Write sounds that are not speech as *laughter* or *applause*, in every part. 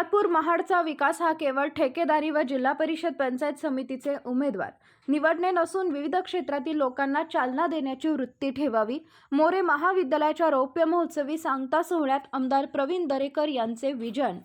मुरादपूर महाडचा विकास हा केवळ ठेकेदारी व जिल्हा परिषद पंचायत समितीचे उमेदवार. निवडणे नसून विविध क्षेत्रातील लोकांना चालना देण्याची वृत्ती ठेवावी. मोरे महाविद्यालयाच्या रौप्य महोत्सवी सांगता सोहळ्यात आमदार प्रवीण दरेकर यांचे विजन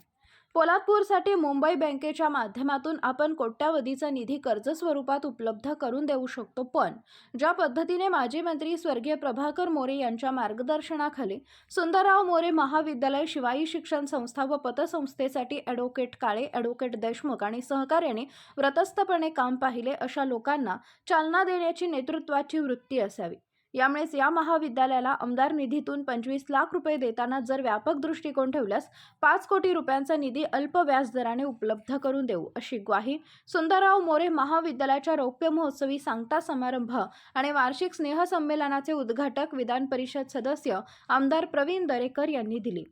पोलादपूरसाठी मुंबई बँकेच्या माध्यमातून आपण कोट्यावधीचा निधी कर्ज स्वरूपात उपलब्ध करून देऊ शकतो. पण ज्या पद्धतीने माजी मंत्री स्वर्गीय प्रभाकर मोरे यांच्या मार्गदर्शनाखाली सुंदरराव मोरे महाविद्यालय शिवाई शिक्षण संस्था व पतसंस्थेसाठी ॲडव्होकेट काळे ॲडव्होकेट देशमुख आणि सहकार्याने व्रतस्थपणे काम पाहिले अशा लोकांना चालना देण्याची नेतृत्वाची वृत्ती असावी. यामुळेच या महाविद्यालयाला आमदार निधीतून पंचवीस लाख रुपये देताना जर व्यापक दृष्टिकोन ठेवल्यास पाच कोटी रुपयांचा निधी अल्प व्याजदराने उपलब्ध करून देऊ अशी ग्वाही सुंदरराव मोरे महाविद्यालयाच्या रौप्य महोत्सवी सांगता समारंभ आणि वार्षिक स्नेहसंमेलनाचे उद्घाटक विधान परिषद सदस्य आमदार प्रवीण दरेकर यांनी दिली.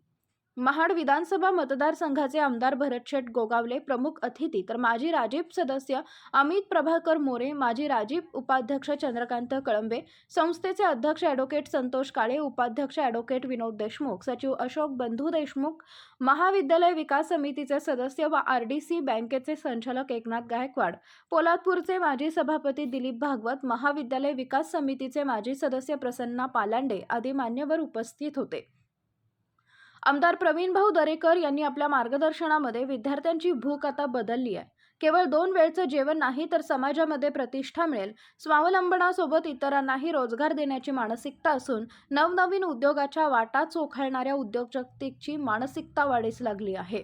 महाड विधानसभा मतदारसंघाचे आमदार भरतशेठ गोगावले प्रमुख अतिथी तर माजी राजीव सदस्य अमित प्रभाकर मोरे माजी राजीव उपाध्यक्ष चंद्रकांत कळंबे संस्थेचे अध्यक्ष ॲडव्होकेट संतोष काळे उपाध्यक्ष ॲडव्होकेट विनोद देशमुख सचिव अशोक बंधू देशमुख महाविद्यालय विकास समितीचे सदस्य व आर डी सी बँकेचे संचालक एकनाथ गायकवाड पोलादपूरचे माजी सभापती दिलीप भागवत महाविद्यालय विकास समितीचे माजी सदस्य प्रसन्ना पालांडे आदी मान्यवर उपस्थित होते. आमदार प्रवीण भाऊ दरेकर यांनी आपल्या मार्गदर्शनामध्ये विद्यार्थ्यांची भूक आता बदलली आहे. केवळ दोन वेळचं जेवण नाही तर समाजामध्ये प्रतिष्ठा मिळेल. स्वावलंबनासोबत इतरांनाही रोजगार देण्याची मानसिकता असून नवनवीन उद्योगाच्या वाटा चोखाळणाऱ्या उद्योजकतेची मानसिकता वाढीस लागली आहे.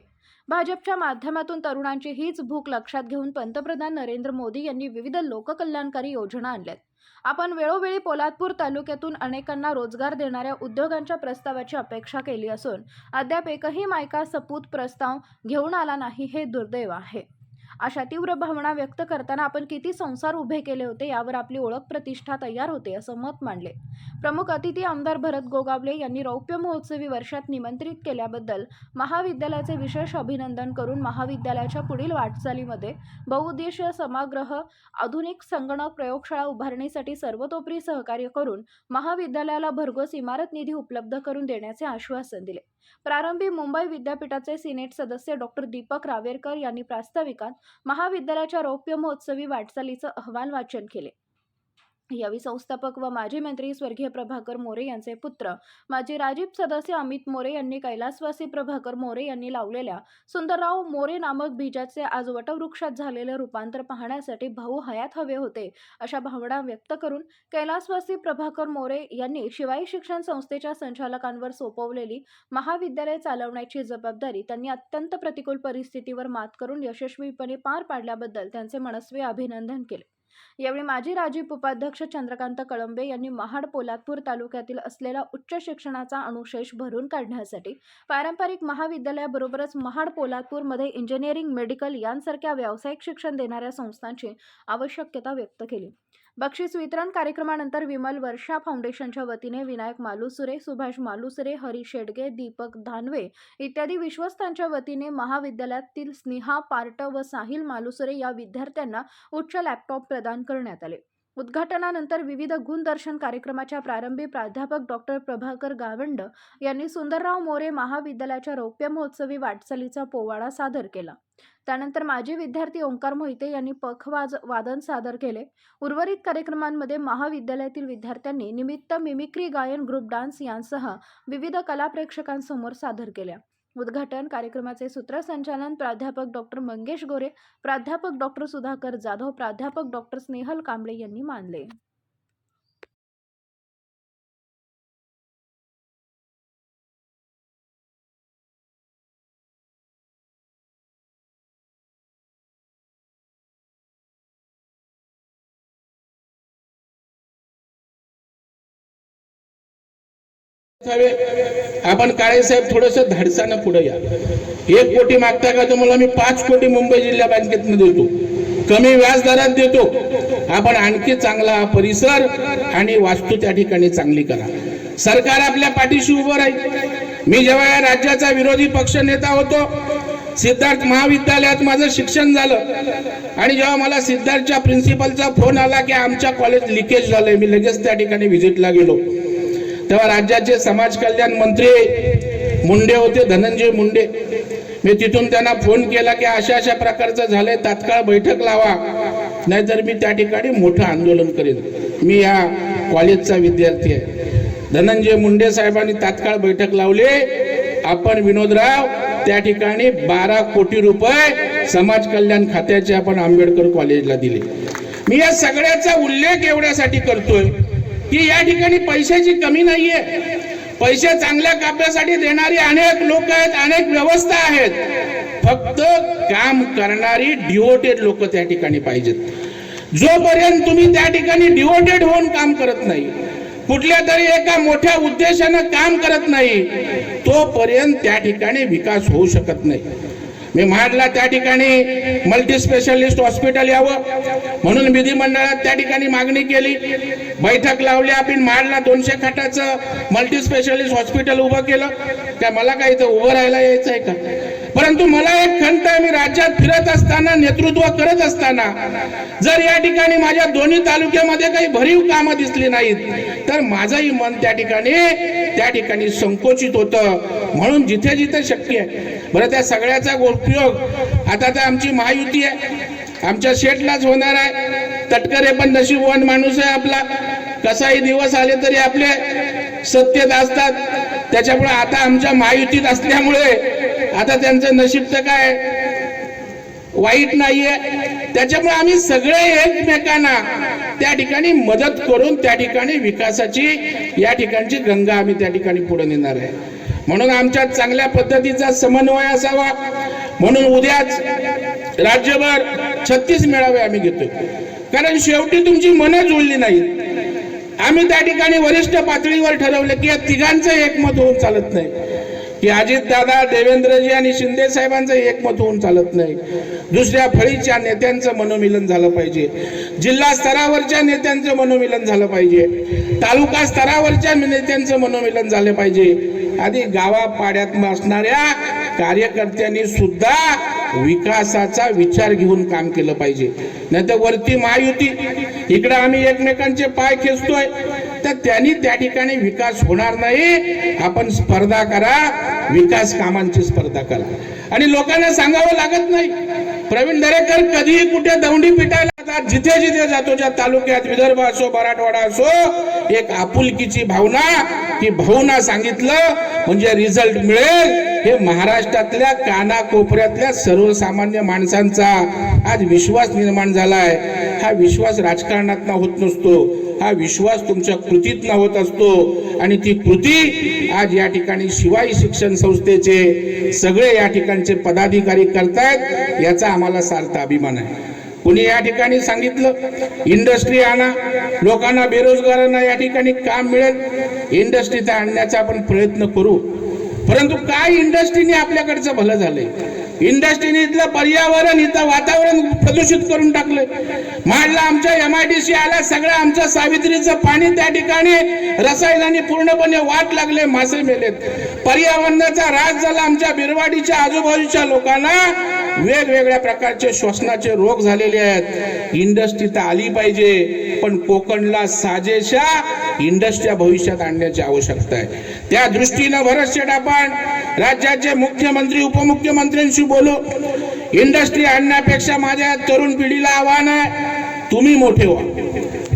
भाजपच्या माध्यमातून तरुणांची हीच भूक लक्षात घेऊन पंतप्रधान नरेंद्र मोदी यांनी विविध लोककल्याणकारी योजना आणल्यात. आपण वेळोवेळी पोलादपूर तालुक्यातून अनेकांना रोजगार देणाऱ्या उद्योगांच्या प्रस्तावाची अपेक्षा केली असून अद्याप एकही मायका सपूत प्रस्ताव घेऊन आला नाही हे दुर्दैव आहे. अशा तीव्र भावना व्यक्त करताना आपण किती संसार उभे केले होते यावर आपली ओळख प्रतिष्ठा तयार होते असं मत मांडले. प्रमुख अतिथी आमदार भरत गोगावले यांनी रौप्य महोत्सवी वर्षात निमंत्रित केल्याबद्दल महाविद्यालयाचे विशेष अभिनंदन करून महाविद्यालयाच्या पुढील वाटचालीमध्ये बहुउद्देशीय समाग्रह आधुनिक संगणक प्रयोगशाळा उभारणीसाठी सर्वतोपरी सहकार्य करून महाविद्यालयाला भरघोस इमारत निधी उपलब्ध करून देण्याचे आश्वासन दिले. प्रारंभी मुंबई विद्यापीठाचे सिनेट सदस्य डॉक्टर दीपक रावेरकर यांनी प्रास्ताविकात महाविद्यालयाच्या रौप्य महोत्सवी वाटचालीचं अहवाल वाचन केले. यावेळी संस्थापक व माजी मंत्री स्वर्गीय प्रभाकर मोरे यांचे पुत्र माजी राजीव सदस्य अमित मोरे यांनी कैलासवासी प्रभाकर मोरे यांनी लावलेल्या सुंदरराव मोरे नामक बीजाचे आज वटवृक्षात झालेले रूपांतर पाहण्यासाठी भाऊ हयात हवे होते अशा भावना व्यक्त करून कैलासवासी प्रभाकर मोरे यांनी शिवाई शिक्षण संस्थेच्या संचालकांवर सोपवलेली महाविद्यालय चालवण्याची जबाबदारी त्यांनी अत्यंत प्रतिकूल परिस्थितीवर मात करून यशस्वीपणे पार पाडल्याबद्दल त्यांचे मनस्वी अभिनंदन केले. यावेळी माजी राजीव उपाध्यक्ष चंद्रकांत कळंबे यांनी महाड पोलादपूर तालुक्यातील असलेला उच्च शिक्षणाचा अनुशेष भरून काढण्यासाठी पारंपरिक महाविद्यालयाबरोबरच महाड पोलादपूरमध्ये इंजिनिअरिंग मेडिकल यांसारख्या व्यावसायिक शिक्षण देणाऱ्या संस्थांची आवश्यकता व्यक्त केली. बक्षीस वितरण कार्यक्रमानंतर विमल वर्षा फाउंडेशनच्या वतीने विनायक मालुसुरे सुभाष मालुसरे हरी शेडगे दीपक धानवे इत्यादी विश्वस्तांच्या वतीने महाविद्यालयातील स्नेहा पार्ट व साहिल मालुसरे या विद्यार्थ्यांना उच्च लॅपटॉप प्रदान करण्यात आले. उद्घाटनानंतर विविध गुणदर्शन कार्यक्रमाच्या प्रारंभी प्राध्यापक डॉक्टर प्रभाकर गावंड यांनी सुंदरराव मोरे महाविद्यालयाच्या रौप्य महोत्सवी वाटचालीचा पोवाडा सादर केला. त्यानंतर माजी विद्यार्थी ओंकार मोहिते यांनी पखवाज वादन सादर केले. उर्वरित कार्यक्रमांमध्ये महाविद्यालयातील विद्यार्थ्यांनी निमित्त मिमिक्री गायन ग्रुप डान्स यांसह विविध कला प्रेक्षकांसमोर सादर केल्या. उद्घाटन कार्यक्रमाचे सूत्रसंचालन प्राध्यापक डॉक्टर मंगेश गोरे प्राध्यापक डॉक्टर सुधाकर जाधव प्राध्यापक डॉक्टर स्नेहल कांबळे यांनी मानले. असावे. आपण काळेसाहेब थोडस धाडसानं पुढे या. एक कोटी मागता का तुम्हाला? मी पाच कोटी मुंबई जिल्हा बँकेतनं देतो. कमी व्याज दरात देतो. आपण आणखी चांगला परिसर आणि वास्तू त्या ठिकाणी चांगली करा. सरकार आपल्या पाठीशी उभं राहील. मी जेव्हा या राज्याचा विरोधी पक्ष नेता होतो सिद्धार्थ महाविद्यालयात माझं शिक्षण झालं. आणि जेव्हा मला सिद्धार्थच्या प्रिन्सिपलचा फोन आला की आमच्या कॉलेज लिकेज झालंय मी लगेच त्या ठिकाणी व्हिजिटला गेलो. तेव्हा राज्याचे समाज कल्याण मंत्री मुंडे होते धनंजय मुंडे. मी तिथून त्यांना फोन केला की अशा अशा प्रकारचं झालंय तात्काळ बैठक लावा. नाहीतर मी त्या ठिकाणी मोठं आंदोलन करेन. मी या कॉलेजचा विद्यार्थी आहे. धनंजय मुंडे साहेबांनी तात्काळ बैठक लावली. आपण विनोदराव त्या ठिकाणी बारा कोटी रुपये समाज कल्याण खात्याचे आपण आंबेडकर कॉलेजला दिले. मी या सगळ्याचा उल्लेख एवढ्यासाठी करतोय. की या ठिकाणी पैशाची कमी नाहीये. पैसे चांगल्या काप्यासाठी देणारी अनेक लोक आहेत अनेक व्यवस्था आहेत. फक्त काम करणारी डिवोटेड लोक त्या ठिकाणी पाहिजेत. जोपर्यंत तुम्ही त्या ठिकाणी डिवोटेड होऊन काम करत नाही कुठल्या तरी एका मोठ्या उद्देशानं काम करत नाही तोपर्यंत त्या ठिकाणी विकास होऊ शकत नाही. मी महाडला त्या ठिकाणी मल्टी स्पेशालिस्ट हॉस्पिटल यावं. म्हणून विधिमंडळात त्या ठिकाणी मागणी केली. बैठक लावली आपण महाडला दोनशे खाटाचं मल्टी स्पेशालिस्ट हॉस्पिटल उभं केलं. काय मला काय इथं उभं राहायला यायचं आहे का? परंतु मला एक खंत आहे मी राज्यात फिरत असताना नेतृत्व करत असताना जर या ठिकाणी माझ्या दोन्ही तालुक्यामध्ये काही भरीव कामं दिसली नाहीत तर माझंही मन त्या ठिकाणी त्या ठिकाणी संकोचित होतं. म्हणून जिथे जिथे शक्य आहे. बरं त्या सगळ्याचा उपयोग आता तर आमची महायुती आहे. आमच्या शेटलाच होणार आहे. तटकरे पण नशीबवान माणूस आहे आपला. कसाही दिवस आले तरी आपले सत्तेत असतात त्याच्यामुळे आता आमच्या महायुतीत असल्यामुळे आता त्यांचं नशीब तर काय? वाईट नाहीये. त्याच्यामुळे आम्ही सगळे एकमेकांना त्या ठिकाणी मदत करून त्या ठिकाणी विकासाची या ठिकाणची गंगा आम्ही त्या ठिकाणी पुढे नेणार आहे. म्हणून आमच्या चांगल्या पद्धतीचा समन्वय असावा. म्हणून उद्याच राज्यभर छत्तीस मेळावे आम्ही घेतोय. कारण शेवटी तुमची मनं जुळली नाहीत. आम्ही त्या ठिकाणी वरिष्ठ पातळीवर ठरवलं की या तिघांचं एकमत होऊन चालत नाही. की अजित दादा देवेंद्रजी आणि शिंदे साहेबांचं एकमत होऊन चालत नाही. दुसऱ्या फळीच्या नेत्यांचं मनोमिलन झालं पाहिजे. जिल्हा स्तरावरच्या नेत्यांचं मनोमिलन झालं पाहिजे. तालुका स्तरावरच्या नेत्यांचं मनोमिलन झालं पाहिजे. आधी गावापाड्यात असणाऱ्या कार्यकर्त्यांनी सुद्धा विकासाचा विचार घेऊन काम केलं पाहिजे. नाही तर वरती महायुती. इकडे आम्ही एकमेकांचे पाय खेचतोय. तर त्यांनी त्या ठिकाणी विकास होणार नाही. आपण स्पर्धा करा विकास कामांची स्पर्धा करा. आणि लोकांना सांगावं लागत नाही. प्रवीण दरेकर कधीही कुठे दौंडी पिटायला जातात जिथे जिथे जातो ज्या तालुक्यात विदर्भ असो मराठवाडा असो एक आपुलकीची भावना की भाऊना सांगितलं म्हणजे रिझल्ट मिळेल. हे महाराष्ट्रातल्या कानाकोपऱ्यातल्या सर्वसामान्य माणसांचा आज विश्वास निर्माण झालाय. हा विश्वास राजकारणात होत नसतो. हा विश्वास तुमच्या कृतीत होत असतो. आणि ती कृती आज या ठिकाणी शिवाई शिक्षण संस्थेचे सगळे या ठिकाणचे पदाधिकारी करतायत याचा आम्हाला सार्थ अभिमान आहे. कुणी या ठिकाणी सांगितलं इंडस्ट्री आणा लोकांना बेरोजगारांना या ठिकाणी काम मिळेल इंडस्ट्री तर आणण्याचा आपण प्रयत्न करू. परंतु काय इंडस्ट्रीने आपल्याकडचं भलं झालंय? इंडस्ट्रीने इथलं पर्यावरण इथं वातावरण प्रदूषित करून टाकलंय. माडला आमच्या एम आय डी सी आला सगळं आमच्या सावित्रीचं पाणी त्या ठिकाणी रसायनाने पूर्णपणे वाट लागले मासे मेलेत. पर्यावरणाचा राज झाला आमच्या बिरवाडीच्या आजूबाजूच्या लोकांना. वेगवेगळ्या प्रकारचे श्वसनाचे रोग झालेले आहेत. इंडस्ट्री तर आली पाहिजे पण कोकणला साजेशा इंडस्ट्री भविष्यात आणण्याची आवश्यकता आहे. त्या दृष्टीनं भरत शेठ आपण राज्याचे मुख्यमंत्री उपमुख्यमंत्र्यांशी बोलू. इंडस्ट्री आणण्यापेक्षा माझ्या तरुण पिढीला आव्हान आहे तुम्ही मोठे व्हा.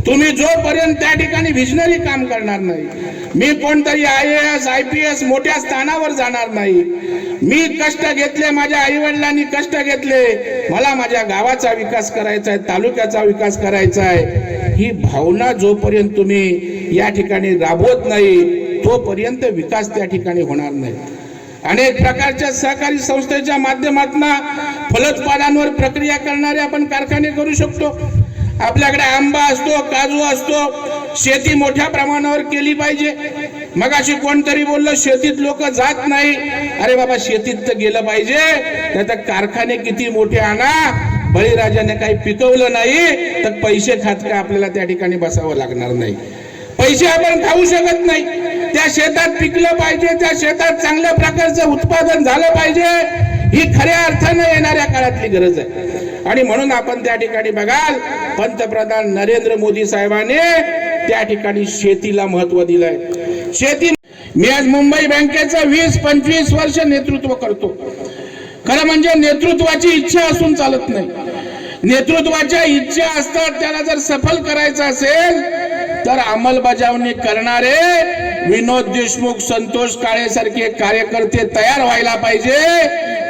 तुम्ही जोपर्यंत त्या ठिकाणी व्हिजनरी काम करणार नाही मी कोणतरी I A S I P S मोठ्या स्थानावर जाणार नाही. मी कष्ट घेतले माझ्या आई वडिलांनी कष्ट घेतले मला माझ्या गावाचा विकास करायचा आहे तालुक्याचा विकास करायचा आहे. ही भावना जोपर्यंत तुम्ही या ठिकाणी राबवत नाही तोपर्यंत विकास त्या ठिकाणी होणार नाही. अनेक प्रकारच्या सहकारी संस्थेच्या माध्यमातून फलोत्पादनावर प्रक्रिया करणारे आपण कारखाने करू शकतो. आपल्याकडे आंबा असतो काजू असतो शेती मोठ्या प्रमाणावर केली पाहिजे. मग अशी कोणतरी बोललं शेतीत लोक जात नाही. अरे बाबा शेतीत तर गेलं पाहिजे. नाही तर कारखाने किती मोठे आणा. बळीराजाने काही पिकवलं नाही तर पैसे खात का आपल्याला त्या ठिकाणी बसावं लागणार नाही. पैसे आपण खाऊ शकत नाही. त्या शेतात पिकलं पाहिजे त्या शेतात चांगल्या प्रकारचं उत्पादन झालं पाहिजे ही खऱ्या अर्थानं येणाऱ्या काळातली गरज आहे. आणि म्हणून आपण त्या ठिकाणी बघाल पंतप्रधान नरेंद्र मोदी साहेबांनी त्या ठिकाणी शेतीला महत्त्व दिलंय. शेती मी आज मुंबई बँकेचं वीस पंचवीस वर्ष नेतृत्व करतो. खरं म्हणजे नेतृत्वाची इच्छा असून चालत नाही. नेतृत्वाच्या इच्छा असतात त्याला जर सफल करायचं असेल तर अंमलबजावणी करणारे विनोद देशमुख संतोष काळे सारखे कार्यकर्ते तयार व्हायला पाहिजे.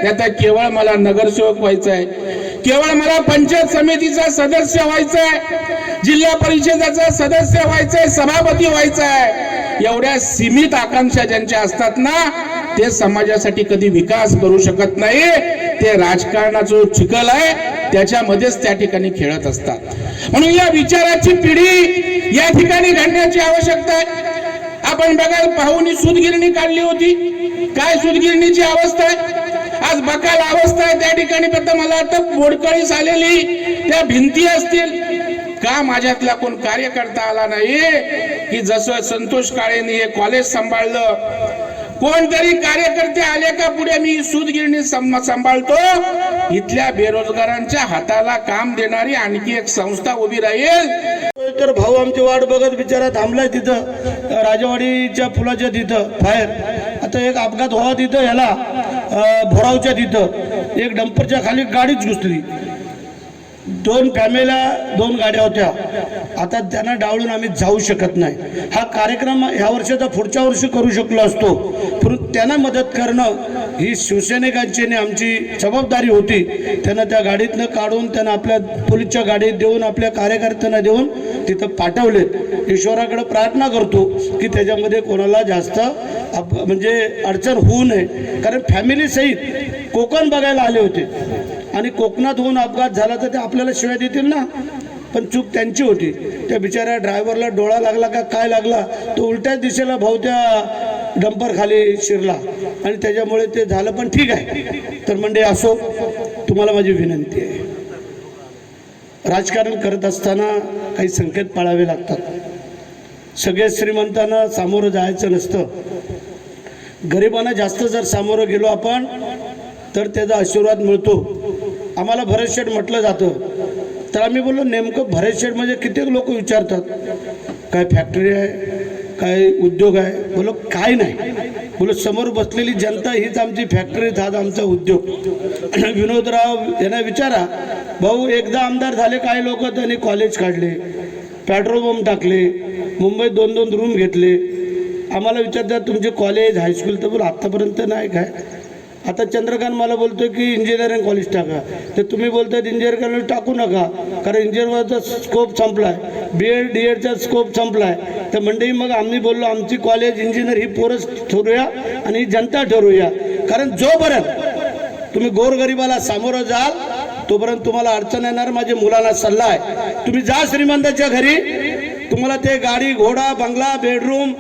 त्यात केवळ मला नगरसेवक व्हायचं आहे केवळ मला पंचायत समितीचा सदस्य व्हायचं आहे जिल्हा परिषदेचा सदस्य व्हायचंय सभापती व्हायचंय. एवढ्या सीमित आकांक्षा ज्यांच्या असतात ना ते समाजासाठी कधी विकास करू शकत नाही. ते राजकारणाचं जो चिखल आहे. त्याच्यामध्येच त्या ठिकाणी खेळत असतात. म्हणून या विचाराची पिढी या ठिकाणी घडण्याची आवश्यकता आहे. आपण बघाल पाहुनी सुदगिरणी काढली होती. काय सुदगिरणीची अवस्था आहे? आज बकाल अवस्था आहे. त्या ठिकाणी फक्त मला वाटतं बोडकळीस आलेली त्या भिंती असतील. का माझ्यातला कोण कार्यकर्ता आला नाही की जसं संतोष काळेंनी हे कॉलेज सांभाळलं. कोणतरी कार्यकर्ते आले का पुढे? मी सूतगिरणी सं- सांभाळतो. इथल्या बेरोजगारांच्या हाताला काम देणारी आणखी एक संस्था उभी राहील. तर भाऊ आमची वाट बघत बिचारा थांबलाय तिथं राजवाडीच्या फुलाच्या तिथं बाहेर. आता एक अपघात व्हावा तिथं ह्याला भोरावच्या तिथं. एक डंपरच्या खाली गाडीच घुसली. दोन फॅमिल्या दोन गाड्या होत्या. आता त्यांना डावळून आम्ही जाऊ शकत नाही. हा कार्यक्रम ह्या वर्षाचा पुढच्या वर्षी करू शकलो असतो. परंतु त्यांना मदत करणं ही शिवसैनिकांची आणि आमची जबाबदारी होती. त्यांना त्या गाडीतनं काढून त्यांना आपल्या पोलीसच्या गाडीत देऊन आपल्या कार्यकर्त्यांना देऊन तिथं पाठवले. ईश्वराकडे प्रार्थना करतो की त्याच्यामध्ये कोणाला जास्त अप म्हणजे अडचण होऊ नये. कारण फॅमिली सहित कोकण बघायला आले होते. आणि कोकणात होऊन अपघात झाला तर ते आपल्याला शिवाय देतील ना? पण चूक त्यांची होती. त्या बिचाऱ्या ड्रायव्हरला डोळा लागला का काय लागला? तो उलट्याच दिशेला भाऊ त्या डंपर खाली शिरला. आणि त्याच्यामुळे ते झालं पण ठीक आहे. तर म्हणजे असो तुम्हाला माझी विनंती आहे. राजकारण करत असताना काही संकेत पाळावे लागतात. सगळे श्रीमंतांना सामोरं जायचं नसतं. गरिबांना जास्त जर सामोरं गेलो आपण तर त्याचा आशीर्वाद मिळतो. आम्हाला भरतशेठ म्हटलं जातं. तर आम्ही बोललो नेमकं भरतशेठ म्हणजे कित्येक लोक विचारतात. काय फॅक्टरी आहे? काय उद्योग आहे? बोलो काय नाही. उलट समोर बसलेली जनता हीच आमची फॅक्टरी हाच आमचा उद्योग. विनोदराव यांना विचारा भाऊ एकदा आमदार झाले काही लोक त्यांनी कॉलेज काढले पेट्रोल पंप टाकले मुंबईत दोन दोन रूम घेतले. आम्हाला विचारतात तुमचे कॉलेज हायस्कूल तर बोल आत्तापर्यंत नाही काय? आता चंद्रकांत मला बोलतोय की इंजिनिअरिंग कॉलेज टाका. तर तुम्ही बोलतात इंजिनिअर कॉलेज टाकू नका. कारण इंजिनिअरचा स्कोप संपलाय. बी एड डी एडचा स्कोप संपलाय. तर मंडळी मग आम्ही बोललो आमची कॉलेज इंजिनियर ही पोरच ठरवूया आणि ही जनता ठरवूया कारण जोपर्यंत तुम्ही गोरगरिबाला सामोरं जाल तोपर्यंत तुम्हाला अडचण येणार माझ्या मुलाला सल्ला आहे. तुम्ही जा श्रीमंताच्या घरी. तुम्हाला ते गाडी घोडा बंगला बेडरूम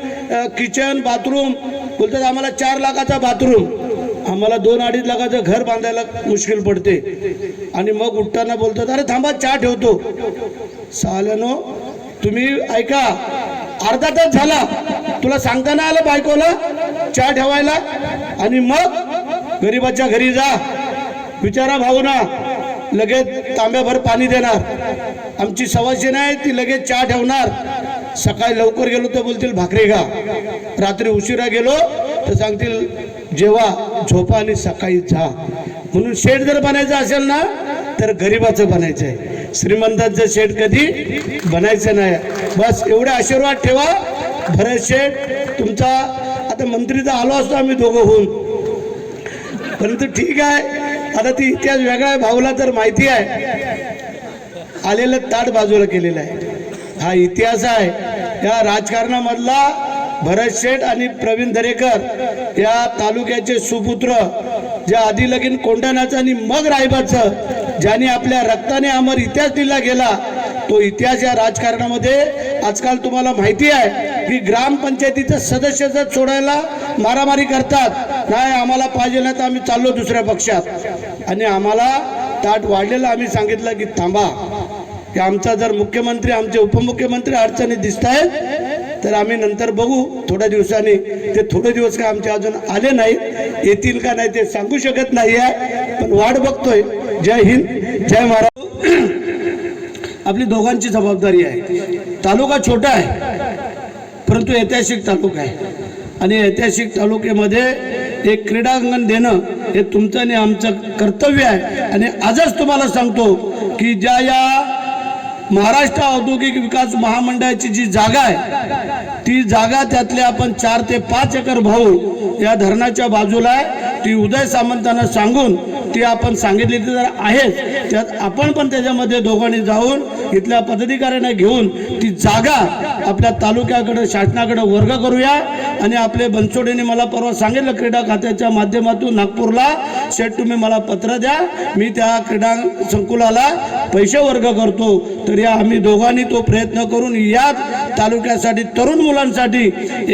किचन बाथरूम बोलतात आम्हाला चार लाखाचा बाथरूम आम्हाला दोन अडीच लाखाचं घर बांधायला मुश्किल पडते. आणि मग उठताना बोलतात अरे थांबा चहा ठेवतो. साल्यानो तुम्ही ऐका अर्धा तास झाला. तुला सांगता आलं बायकोला चहा ठेवायला. आणि मग गरीबाच्या घरी जा. विचारा भाऊना लगेच तांब्याभर पाणी देणार. आमची सवाशी नाही ती लगेच चहा ठेवणार. सकाळी लवकर गेलो तर बोलतील भाकरी घा रात्री उशिरा गेलो तर सांगतील जेव्हा झोपा आणि सकाळी जा. म्हणून शेड जर बनायचं असेल ना तर गरीबाचं बनायचं आहे श्रीमंतांचं शेड कधी बनायचं नाही. बस एवढे आशीर्वाद ठेवा. भरत शेठ तुमचा आता मंत्रीचा आलो असतो आम्ही दोघं होऊन. परंतु ठीक आहे. आता ती इतिहास वेगळा आहे भाऊला तर माहिती आहे. आलेलं ताट बाजूला केलेलं आहे. हा इतिहास आहे. या राजकारणामधला भरत शेठ आणि प्रवीण दरेकर या तालुक्याचे सुपुत्र ज्या आधी लगीन कोंढाण्याचं आणि मग रायबाचं ज्यांनी आपल्या रक्ताने अमर इतिहास दिला गेला तो इतिहास या राजकारणामध्ये आजकाल तुम्हाला माहिती आहे की ग्रामपंचायतीचं सदस्य जर सोडायला मारामारी करतात. नाही आम्हाला पाहिजे नाही तर आम्ही चाललो दुसऱ्या पक्षात. आणि आम्हाला ताट वाढलेलं आम्ही सांगितलं की थांबा. की आमचा जर मुख्यमंत्री आमचे उपमुख्यमंत्री अडचणीत दिसत आहेत तर आम्ही नंतर बघू. थोड्या दिवसांनी. ते थोडे दिवस काय आमचे अजून आले नाही येतील का नाही ते सांगू शकत नाही आहे. पण वाट बघतोय. जय हिंद. जय महाराज. *clears throat* आपली दोघांची जबाबदारी आहे. तालुका छोटा आहे. परंतु ऐतिहासिक तालुका आहे. आणि ऐतिहासिक तालुक्यामध्ये एक क्रीडांगण देणं हे तुमचं आणि आमचं कर्तव्य आहे. आणि आजच तुम्हाला सांगतो की ज्या या महाराष्ट्र औद्योगिक विकास महामंडळाची जी जागा आहे ती जागा त्यातले आपण चार ते पाच एकर भाऊ या धरणाच्या बाजूला आहे. ती उदय सामंतांना सांगून ती आपण सांगितली ती आहेच. त्यात आपण पण त्याच्यामध्ये दोघांनी जाऊन इथल्या पदाधिकाऱ्यांना घेऊन ती जागा आपल्या तालुक्याकडं शासनाकडं वर्ग करूया. आणि आपले बनसोडेने मला परवा सांगितलं क्रीडा खात्याच्या माध्यमातून नागपूरला. शेठ तुम्ही मला पत्र द्या. मी त्या क्रीडा संकुलाला पैसे वर्ग करतो. तर या आम्ही दोघांनी तो प्रयत्न करून याच तालुक्यासाठी तरुण मुलांसाठी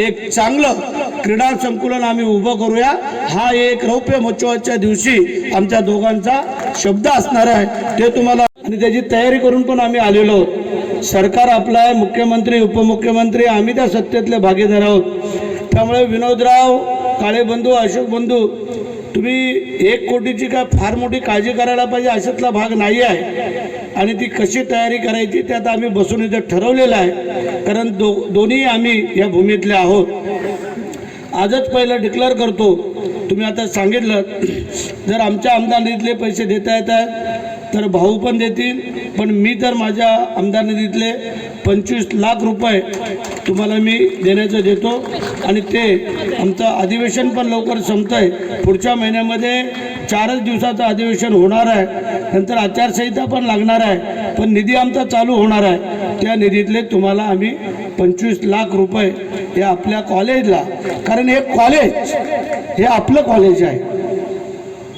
एक चांगलं क्रीडा संकुलन आम्ही उभं करूया. हा एक रौप्य महोत्सवाच्या दिवशी आमच्या दोघांचा शब्द असणार आहे. ते तुम्हाला आणि त्याची तयारी करून पण आम्ही आलेलो आहोत. सरकार आपलं आहे मुख्यमंत्री उपमुख्यमंत्री आम्ही त्या सत्तेतले भागीदार आहोत. त्यामुळे विनोदराव काळेबंधू अशोक बंधू तुम्ही एक कोटीची काय फार मोठी काळजी करायला पाहिजे अशातला भाग नाही आहे आणि ती कशी तयारी करायची त्यात आम्ही बसून इथं ठरवलेलं आहे. कारण दो दोन्ही आम्ही या भूमीतले आहोत. आजच पहिलं डिक्लेअर करतो. तुम्ही आता सांगितलं जर आमच्या आमदार निधीतले पैसे देता येतात तर भाऊ पण देतील. पण मी तर माझ्या आमदार निधीतले पंचवीस लाख रुपये तुम्हाला मी देण्याचं देतो. आणि ते आमचं अधिवेशन पण लवकर संपतं आहे पुढच्या महिन्यामध्ये चारच दिवसाचं अधिवेशन होणार आहे. नंतर आचारसंहिता पण लागणार आहे. पण निधी आमचा चालू होणार आहे. त्या निधीतले तुम्हाला आम्ही पंचवीस लाख रुपये हे आपल्या कॉलेजला कारण हे कॉलेज हे आपलं कॉलेज आहे.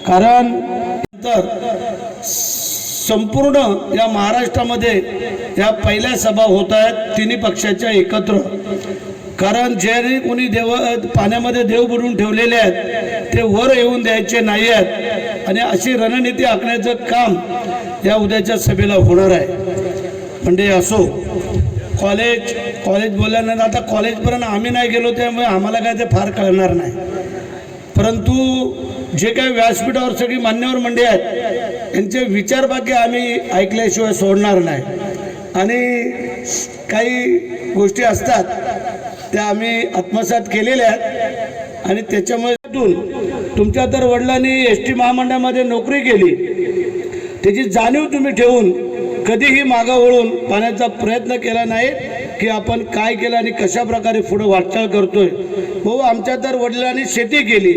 कारण तर संपूर्ण या महाराष्ट्रामध्ये या पहिल्या सभा होत आहेत. तिन्ही पक्षाच्या एकत्र. कारण जे कोणी देव पाण्यामध्ये देव बुडून ठेवलेले आहेत ते वर येऊन द्यायचे नाही आहेत. आणि अशी रणनीती आखण्याचं काम या उद्याच्या सभेला होणार आहे. म्हणजे असो कॉलेज कॉलेज बोलल्यानंतर आता कॉलेजपर्यंत आम्ही नाही गेलो त्यामुळे आम्हाला काय ते फार कळणार नाही. परंतु जे काही व्यासपीठावर सगळी मान्यवर मंडळी आहेत यांचे विचार आम्ही ऐकल्याशिवाय सोडणार नाही. आणि काही गोष्टी असतात त्या आम्ही आत्मसात केलेल्या आहेत. आणि त्याच्यामधून तुमच्या तर वडिलांनी एस टी महामंडळामध्ये नोकरी केली. त्याची जाणीव तुम्ही ठेवून कधीही मागं वळून पाण्याचा प्रयत्न केला नाही की आपण काय केलं आणि कशा प्रकारे पुढे वाटचाल करतोय. भाऊ आमच्या तर वडिलांनी शेती केली.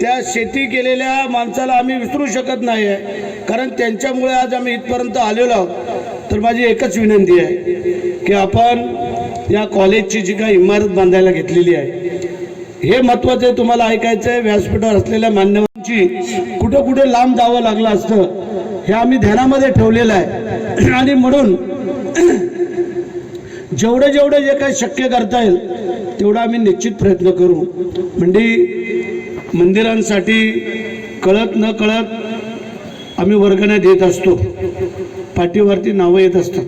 त्या शेती केलेल्या माणसाला आम्ही विसरू शकत नाही आहे. कारण त्यांच्यामुळे आज आम्ही इथपर्यंत आलेलो आहोत. तर माझी एकच विनंती आहे की आपण या कॉलेजची जी काही इमारत बांधायला घेतलेली आहे हे महत्वाचं आहे तुम्हाला ऐकायचं आहे व्यासपीठावर असलेल्या मान्यवरांची कुठं कुठे लांब जावं लागलं असतं हे आम्ही ध्यानामध्ये ठेवलेलं आहे. *clears throat* आणि म्हणून *clears throat* जेवढं जेवढं जे काही शक्य करता येईल तेवढं आम्ही निश्चित प्रयत्न करू. म्हणजे मंदिरांसाठी कळत न कळत आम्ही वर्गण्या देत असतो. पाठीवरती नावं येत असतात.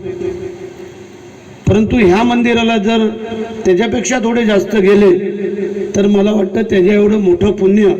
परंतु ह्या मंदिराला जर त्याच्यापेक्षा थोडे जास्त गेले तर मला वाटतं त्याच्या एवढं मोठं पुण्य